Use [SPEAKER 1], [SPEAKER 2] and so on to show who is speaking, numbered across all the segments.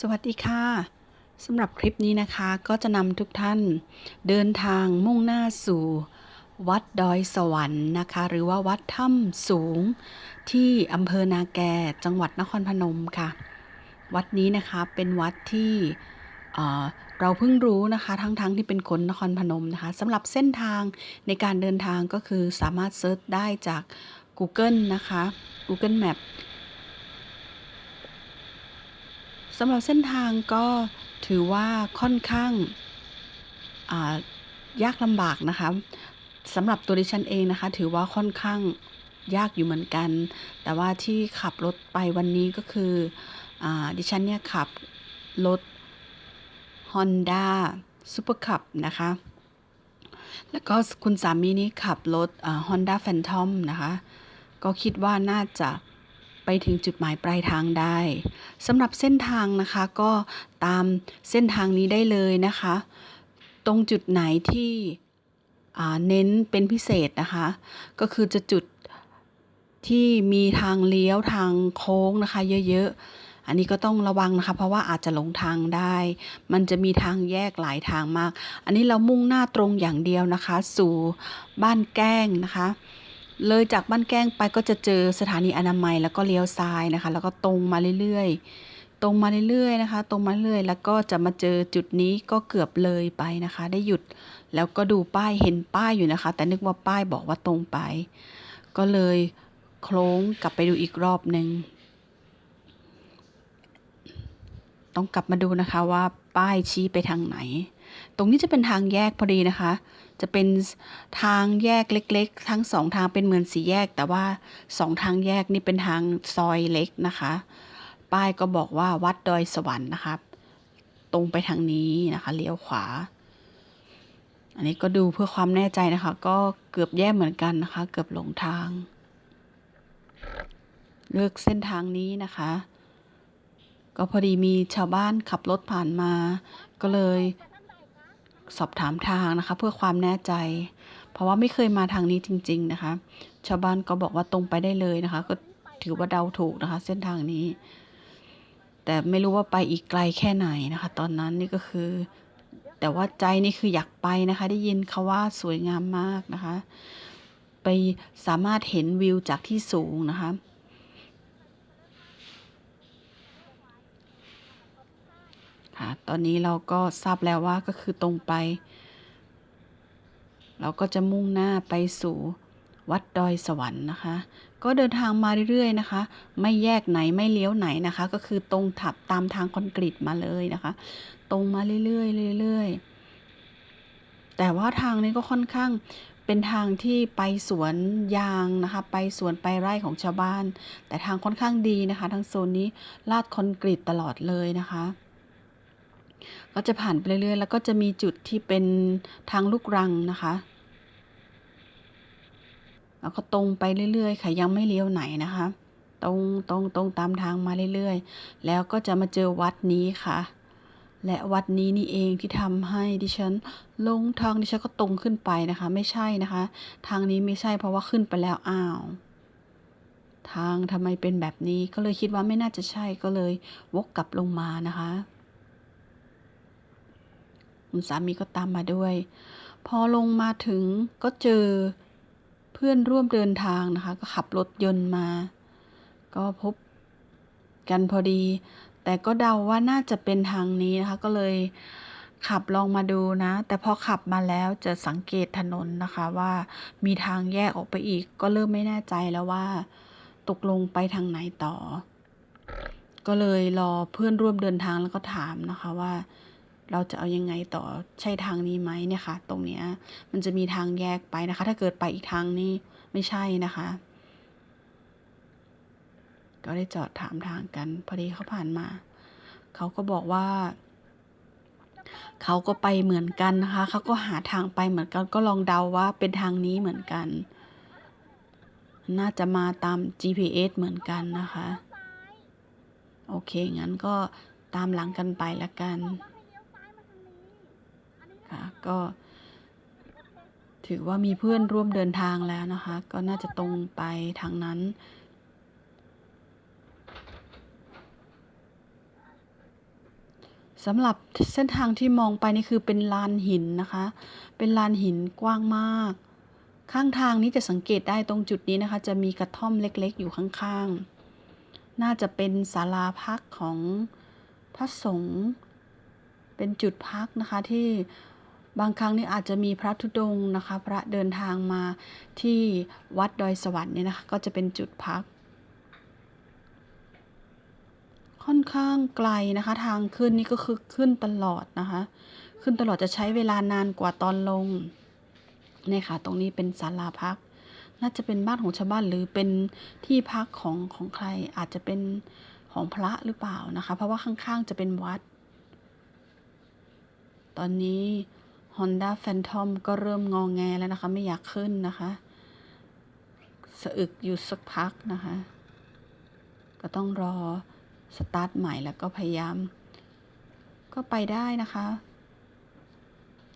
[SPEAKER 1] สวัสดีค่ะสำหรับคลิปนี้นะคะก็จะนำทุกท่านเดินทางมุ่งหน้าสู่ วัดดอยสวรรค์นะคะ หรือว่าวัดถ้ำสูงที่อำเภอนาแกจังหวัดนครพนมค่ะ วัดนี้นะคะเป็นวัดที่เเราเพิ่งรู้นะคะ ทั้งๆทที่เป็นคนนครพนมนะคะสำหรับเส้นทางในการเดินทางก็คือสามารถเซิร์ชได้จาก Google นะคะ Google Map สำหรับเส้นทางก็ถือว่าค่อนข้างยากลำบากนะคะสำหรับตัวดิฉันเองนะคะ ถือว่าค่อนข้างยากอยู่เหมือนกัน แต่ว่าที่ขับรถไปวันนี้ก็คืออดิฉันเนี่ยขับรถ Honda Super Cup นะคะ แล้วก็คุณสามีนี่ขับรถอ่า Honda Phantom นะคะ ก็คิดว่าน่าจะ ไปถึงจุดหมายปลายทางได้สำหรับเส้นทางนะคะก็ตามเส้นทางนี้ได้เลยนะคะ ตรงจุดไหนที่เน้นเป็นพิเศษนะคะ ก็คือจะจุดที่มีทางเลี้ยวทางโค้งนะคะ เยอะๆ อันนี้ก็ต้องระวังนะคะ เพราะว่าอาจจะหลงทางได้ มันจะมีทางแยกหลายทางมาก อันนี้เรามุ่งหน้าตรงอย่างเดียวนะคะ สู่บ้านแก้งนะคะ เลยจากบ้านแก้งไปก็จะเจอสถานีอนามัยแล้วก็เลี้ยวซ้ายนะคะ แล้วก็ตรงมาเรื่อยๆ ตรงมาเรื่อยๆนะคะ ตรงมาเรื่อยแล้วก็จะมาเจอจุดนี้ก็เกือบเลยไปนะคะ ได้หยุดแล้วก็ดูป้ายเห็นป้ายอยู่นะคะ แต่นึกว่าป้ายบอกว่าตรงไป ก็เลยโค้งกลับไปดูอีกรอบหนึ่งต้องกลับมาดูนะคะว่าป้ายชี้ไปทางไหน ตรงนี้จะเป็นทางแยกพอดีนะคะ จะเป็นทางแยกเล็ก ๆ ทั้งสองทางเป็นเหมือนสีแยก แต่ว่าสองทางแยกนี่เป็นทางซอยเล็กนะคะ ป้ายก็บอกว่าวัดดอยสวรรค์นะคะตรงไปทางนี้นะคะเลี้ยวขวา อันนี้ก็ดูเพื่อความแน่ใจนะคะ ก็เกือบแย่เหมือนกันนะคะ เกือบหลงทาง เลือกเส้นทางนี้นะคะก็พอดีมีชาวบ้านขับรถผ่านมา ก็เลย สอบถามทางนะคะ เพื่อความแน่ใจ เพราะว่าไม่เคยมาทางนี้จริง ๆนะคะ ชาวบ้านก็บอกว่าตรงไปได้เลยนะคะ ก็ถือว่าเดาถูกนะคะ เส้นทางนี้ แต่ไม่รู้ว่าไปอีกไกลแค่ไหนนะคะ ตอนนั้นนี่ก็คือ แต่ว่าใจนี่คืออยากไปนะคะ ได้ยินเขาว่าสวยงามมากนะคะ ไปสามารถเห็นวิวจากที่สูงนะคะ ค่ะ ตอนนี้เราก็ทราบแล้วว่าก็คือตรงไป เราก็จะมุ่งหน้าไปสู่วัดดอยสวรรค์นะคะ ก็เดินทางมาเรื่อยๆนะคะ ไม่แยกไหนไม่เลี้ยวไหนนะคะ ก็คือตรงถับตามทางคอนกรีตมาเลยนะคะ ตรงมาเรื่อยๆเรื่อยๆ แต่ว่าทางนี้ก็ค่อนข้างเป็นทางที่ไปสวนยางนะคะ ไปสวนไปไร่ของชาวบ้าน แต่ทางค่อนข้างดีนะคะทั้งโซนนี้ลาดคอนกรีตตลอดเลยนะคะ ก็จะผ่านไปเรื่อยๆ แล้วก็จะมีจุดที่เป็นทางลูกรังนะคะแล้วก็ตรงไปเรื่อยๆ ค่ะยังไม่เลี้ยวไหนนะคะ ตรงตรงตรงตามทางมาเรื่อยๆ แล้วก็จะมาเจอวัดนี้ค่ะ และวัดนี้นี่เองที่ทำให้ดิฉันลงทางดิฉันก็ตรงขึ้นไปนะคะ ไม่ใช่นะคะ ทางนี้ไม่ใช่เพราะว่าขึ้นไปแล้วอ้าวทางทำไมเป็นแบบนี้ก็เลยคิดว่าไม่น่าจะใช่ก็เลยวกกลับลงมานะคะ คุณสามีก็ตามมาด้วย พอลงมาถึงก็เจอเพื่อนร่วมเดินทางนะคะ ก็ขับรถยนต์มา ก็พบกันพอดี แต่ก็เดาว่าน่าจะเป็นทางนี้นะคะ ก็เลยขับลองมาดูนะ แต่พอขับมาแล้วจะสังเกตถนนนะคะว่ามีทางแยกออกไปอีก ก็เริ่มไม่แน่ใจแล้วว่า ตกลงไปทางไหนต่อ ก็เลยรอเพื่อนร่วมเดินทางแล้วก็ถามนะคะว่า เราจะเอายังไงต่อใช่ทางนี้ไหมเนี่ยค่ะ ตรงเนี้ยมันจะมีทางแยกไปนะคะ ถ้าเกิดไปอีกทางนี้ไม่ใช่นะคะ ก็ได้จอดถามทางกัน พอดีเขาผ่านมา เขาก็บอกว่า เขาก็ไปเหมือนกันนะคะ เขาก็หาทางไปเหมือนกัน ก็ลองเดาว่าเป็นทางนี้เหมือนกัน น่าจะมาตาม GPS เหมือนกันนะคะ โอเค งั้นก็ตามหลังกันไปละกัน ก็ถือว่ามีเพื่อนร่วมเดินทางแล้วนะคะ ก็น่าจะตรงไปทางนั้น สำหรับเส้นทางที่มองไปนี่คือเป็นลานหินนะคะ เป็นลานหินกว้างมาก ข้างทางนี้จะสังเกตได้ตรงจุดนี้นะคะ จะมีกระท่อมเล็กๆ อยู่ข้างๆ น่าจะเป็นศาลาพักของพระสงฆ์ เป็นจุดพักนะคะที่ บางครั้งนี่อาจจะมีพระธุดงค์นะคะ พระเดินทางมาที่วัดดอยสวรรค์เนี่ยนะคะ ก็จะเป็นจุดพัก ค่อนข้างไกลนะคะ ทางขึ้นนี่ก็คือขึ้นตลอดนะคะ ขึ้นตลอดจะใช้เวลานานกว่าตอนลงเนี่ยค่ะ ตรงนี้เป็นศาลาพัก น่าจะเป็นบ้านของชาวบ้านหรือเป็นที่พักของของใครอาจจะเป็นของพระหรือเปล่านะคะ เพราะว่าข้างๆจะเป็นวัด ตอนนี้ Honda Phantom ก็เริ่มงองแงแล้วนะคะ ไม่อยากขึ้นนะคะ สะอึกอยู่สักพักนะคะ ก็ต้องรอสตาร์ทใหม่แล้วก็พยายาม ก็ไปได้นะคะ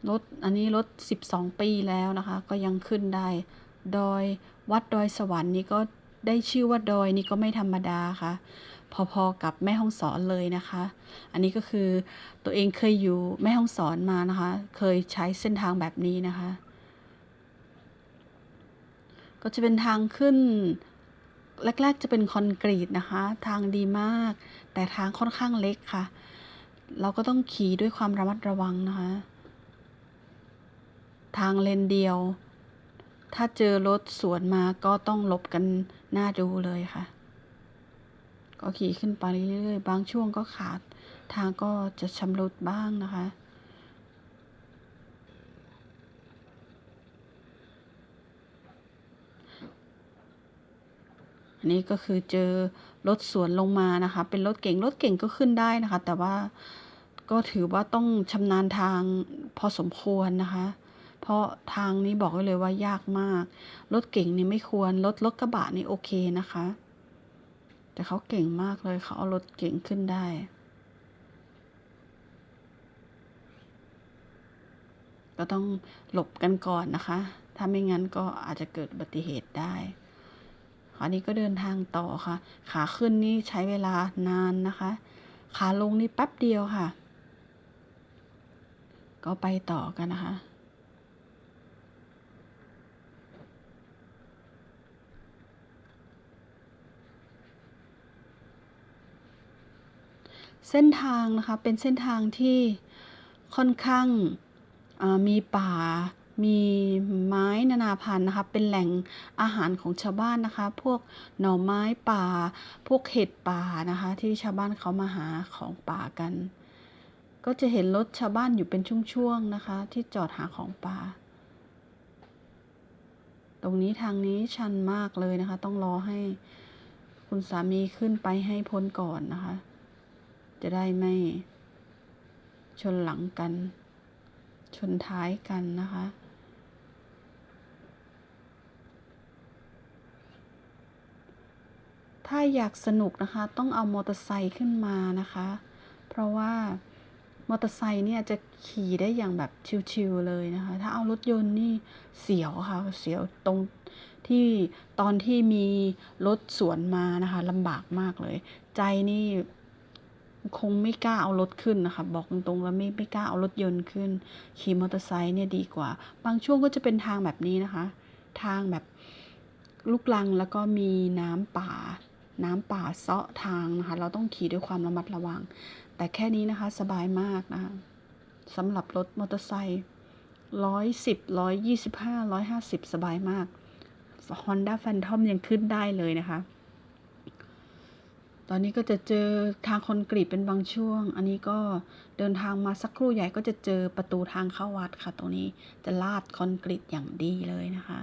[SPEAKER 1] รถอันนี้รถ 12 ปีแล้วนะคะ ก็ยังขึ้นได้ ดอยวัดดอยสวรรค์นี่ก็ได้ชื่อว่าดอยนี่ก็ไม่ธรรมดาค่ะ พอๆกับแม่ห้องสอนเลยนะคะ อันนี้ก็คือตัวเองเคยอยู่แม่ห้องสอนมานะคะ เคยใช้เส้นทางแบบนี้นะคะ ก็จะเป็นทางขึ้นแรก ๆ จะเป็นคอนกรีตนะคะ ทางดีมาก แต่ทางค่อนข้างเล็กค่ะ เราก็ต้องขี่ด้วยความระมัดระวังนะคะ ทางเลนเดียว ถ้าเจอรถสวนมาก็ต้องหลบกันหน้าดูเลยค่ะ ก็ขี่ขึ้นไปเรื่อยๆ บางช่วงก็ขาด ทางก็จะชำรุดบ้างนะคะ อันนี้ก็คือเจอรถสวนลงมานะคะ เป็นรถเก่งรถเก่งก็ขึ้นได้นะคะ แต่ว่าก็ถือว่าต้องชำนาญทางพอสมควรนะคะ เพราะทางนี้บอกไว้เลยว่ายากมาก รถเก่งนี่ไม่ควร รถรถกระบะนี่โอเคนะคะ แต่เขาเก่งมากเลยเขาเอารถเก่งขึ้นได้ ก็ต้องหลบกันก่อนนะคะ ถ้าไม่งั้นก็อาจจะเกิดอุบัติเหตุได้คราวนี้ก็เดินทางต่อค่ะ ขาขึ้นนี่ใช้เวลานานนะคะ ขาลงนี่แป๊บเดียวค่ะ ก็ไปต่อกันนะคะ เส้นทางนะคะเป็นเส้นทางที่ค่อนข้างมีป่า มีไม้นานาพันธุ์นะคะเป็นแหล่งอาหารของชาวบ้านนะคะ พวกหน่อไม้ป่า พวกเห็ดป่านะคะ ที่ชาวบ้านเขามาหาของป่ากัน ก็จะเห็นรถชาวบ้านอยู่เป็นช่วงๆนะคะ ที่จอดหาของป่า ตรงนี้ทางนี้ชันมากเลยนะคะ ต้องรอให้คุณสามีขึ้นไปให้พ้นก่อนนะคะ จะได้ไม่ชนหลังกัน ชนท้ายกันนะคะ ถ้าอยากสนุกนะคะ ต้องเอามอเตอร์ไซค์ขึ้นมานะคะ เพราะว่ามอเตอร์ไซค์เนี่ยจะขี่ได้อย่างแบบชิวๆเลยนะคะ ถ้าเอารถยนต์นี่เสียวค่ะ เสียวตรงที่ตอนที่มีรถสวนมานะคะลำบากมากเลย ใจนี่ คงไม่กล้าเอารถขึ้นนะคะ บอกตรงๆแล้วไม่ไม่กล้าเอารถยนต์ขึ้น ขี่มอเตอร์ไซค์เนี่ยดีกว่า บางช่วงก็จะเป็นทางแบบนี้นะคะ ทางแบบลูกลังแล้วก็มีน้ำป่า น้ำป่าเซาะทางนะคะ เราต้องขี่ด้วยความระมัดระวัง แต่แค่นี้นะคะสบายมากนะคะสำหรับรถมอเตอร์ไซค์ร้อยสิบร้อยยี่สิบห้าร้อยห้าสิบสบายมาก Honda Phantom ยังขึ้นได้เลยนะคะ ตอนนี้ก็จะเจอทางคอนกรีตเป็นบางช่วง อันนี้ก็เดินทางมาสักครู่ใหญ่ก็จะเจอประตูทางเข้าวัดค่ะ ตรงนี้จะลาดคอนกรีตอย่างดีเลยนะคะ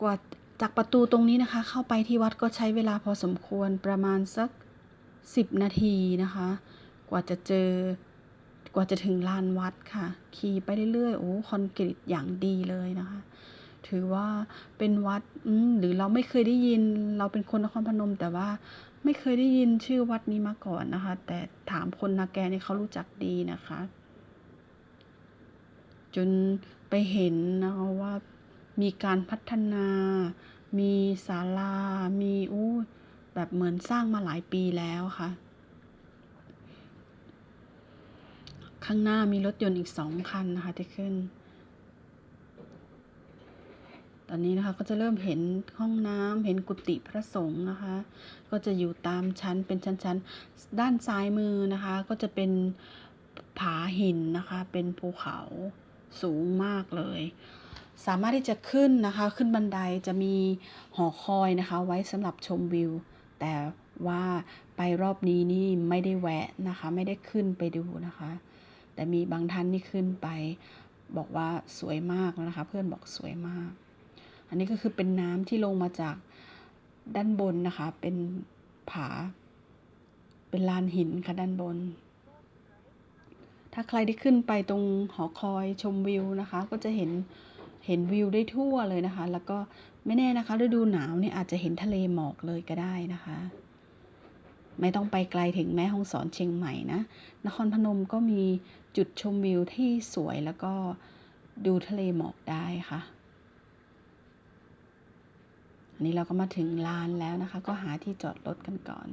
[SPEAKER 1] กว่าจากประตูตรงนี้นะคะ เข้าไปที่วัดก็ใช้เวลาพอสมควรประมาณสักสิบนาทีนะคะ กว่าจะเจอ กว่าจะถึงลานวัดค่ะ ขี่ไปเรื่อยๆ โอ้ คอนกรีตอย่างดีเลยนะคะ ถือว่าเป็นวัดหรือเราไม่เคยได้ยิน เราเป็นคนนครพนม แต่ว่าไม่เคยได้ยินชื่อวัดนี้มาก่อนนะคะ แต่ถามคนนาแกนี่เขารู้จักดีนะคะ จนไปเห็นนะคะว่ามีการพัฒนา มีศาลา มีอู้แบบเหมือนสร้างมาหลายปีแล้วค่ะ ข้างหน้ามีรถยนต์อีกสองคันนะคะที่ขึ้น ตอนนี้นะคะก็จะเริ่มเห็นห้องน้ำเห็นกุฏิพระสงฆ์นะคะ ก็จะอยู่ตามชั้นเป็นชั้นๆ ด้านซ้ายมือนะคะ ก็จะเป็นผาหินนะคะ เป็นภูเขาสูงมากเลย สามารถที่จะขึ้นนะคะ ขึ้นบันไดจะมีหอคอยนะคะ ไว้สำหรับชมวิว แต่ว่าไปรอบนี้นี่ไม่ได้แวะนะคะ ไม่ได้ขึ้นไปดูนะคะ แต่มีบางท่านที่ขึ้นไป บอกว่าสวยมากนะคะ เพื่อนบอกสวยมาก อันนี้ก็คือเป็นน้ำที่ลงมาจากด้านบนนะคะ เป็นผา เป็นลานหินค่ะด้านบน ถ้าใครได้ขึ้นไปตรงหอคอยชมวิวนะคะ ก็จะเห็นเห็นวิวได้ทั่วเลยนะคะ แล้วก็ไม่แน่นะคะฤดูหนาวเนี่ยอาจจะเห็นทะเลหมอกเลยก็ได้นะคะ ไม่ต้องไปไกลถึงแม่ฮ่องสอนเชียงใหม่นะ นครพนมก็มีจุดชมวิวที่สวยแล้วก็ดูทะเลหมอกได้ค่ะ อันนี้เราก็มาถึงลานแล้วนะคะ ก็หาที่จอดรถกันก่อน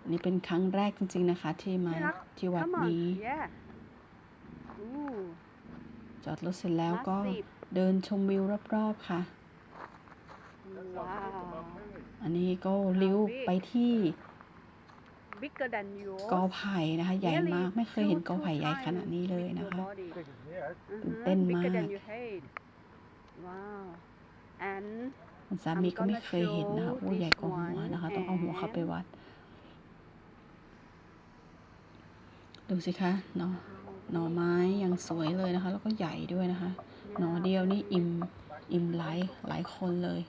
[SPEAKER 1] อันนี้เป็นครั้งแรกจริง ๆนะคะ ที่มาที่วัด
[SPEAKER 2] Come on.
[SPEAKER 1] นี้
[SPEAKER 2] Yeah. Ooh.
[SPEAKER 1] จอดรถเสร็จแล้วก็
[SPEAKER 2] Massive.
[SPEAKER 1] เดินชมวิวรอบๆค่ะ
[SPEAKER 2] Wow.
[SPEAKER 1] อันนี้ก็เลี้ยวไปที่
[SPEAKER 2] Bigger than yours.
[SPEAKER 1] กอไผ่นะคะ ใหญ่มากไม่เคยเห็นกอไผ่ใหญ่ขนาดนี้เลยนะคะตื่นเต้น
[SPEAKER 2] Bigger
[SPEAKER 1] มาก
[SPEAKER 2] than your head. Wow. And
[SPEAKER 1] คุณสามีก็ไม่เคยเห็นนะคะโอ้ใหญ่กว่าหัวนะคะ ต้องเอาหัวเข้าไปวัด ดูสิคะหน่อหน่อไม้ยังสวยเลยนะคะ แล้วก็ใหญ่ด้วยนะคะ หน่อเดียวนี่อิ่มอิ่มหลายหลายคนเลย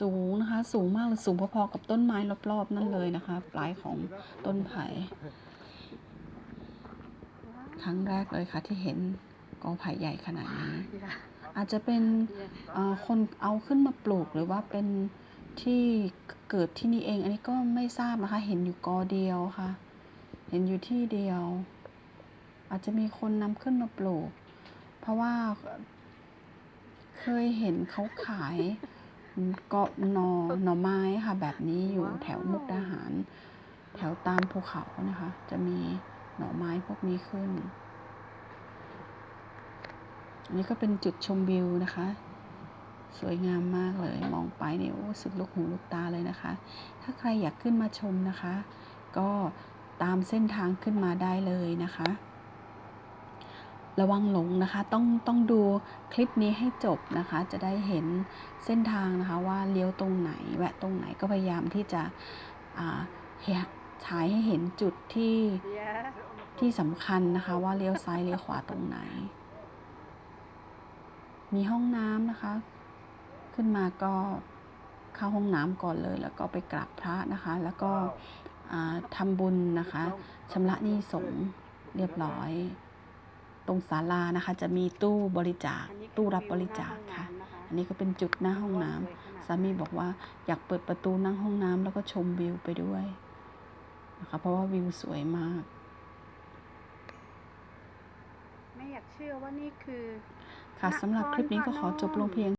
[SPEAKER 1] สูงนะคะ สูงมากเลยสูงพอๆกับต้นไม้รอบๆนั่นเลยนะคะ ปลายของต้นไผ่ครั้งแรกเลยค่ะที่เห็นกอไผ่ใหญ่ขนาดนี้ อาจจะเป็นคนเอาขึ้นมาปลูกหรือว่าเป็นที่เกิดที่นี่เอง อันนี้ก็ไม่ทราบนะคะ เห็นอยู่กอเดียวค่ะ เห็นอยู่ที่เดียว อาจจะมีคนนำขึ้นมาปลูก เพราะว่าเคยเห็นเขาขาย กาะหนอหน่อไม้ค่ะ แบบนี้อยู่แถวมุกดาหาร แถวตามภูเขานะคะ จะมีหน่อไม้พวกนี้ขึ้น อันนี้ก็เป็นจุดชมวิวนะคะ สวยงามมากเลย มองไปเนี่ยโอ้สุดลูกหูลูกตาเลยนะคะ ถ้าใครอยากขึ้นมาชมนะคะ ก็ตามเส้นทางขึ้นมาได้เลยนะคะ ระวังหลงนะคะต้องต้องดูคลิปนี้ให้จบนะคะ จะได้เห็นเส้นทางนะคะว่าเลี้ยวตรงไหนแวะตรงไหนก็พยายามที่จะอ่าเห็นฉายให้เห็นจุดที่
[SPEAKER 2] Yeah.
[SPEAKER 1] ที่สำคัญนะคะ ว่าเลี้ยวซ้ายเลี้ยวขวาตรงไหน มีห้องน้ำนะคะ ขึ้นมาก็เข้าห้องน้ำก่อนเลย แล้วก็ไปกราบพระนะคะ แล้วก็อ่าทำบุญนะคะชำระหนี้สงฆ์เรียบร้อย ตรงศาลานะคะ จะมีตู้บริจาค
[SPEAKER 2] อันนี้คือ
[SPEAKER 1] ตู้รับบริจาค
[SPEAKER 2] วิวหน้
[SPEAKER 1] ค่ะ
[SPEAKER 2] ห้องน้ำนะคะ
[SPEAKER 1] อันนี้ก็เป็นจุดหน้าห้องน้ำ
[SPEAKER 2] สวยขนาด
[SPEAKER 1] สามีบอกว่าอยากเปิดประตูนั่งห้องน้ำแล้วก็ชมวิวไปด้วยนะคะเพราะว่าวิวสวยมาก
[SPEAKER 2] ไม่อยากเชื่อว่านี่คือ
[SPEAKER 1] ค่ะสำหรับคลิปนี้ก็ขอจบลงเพียง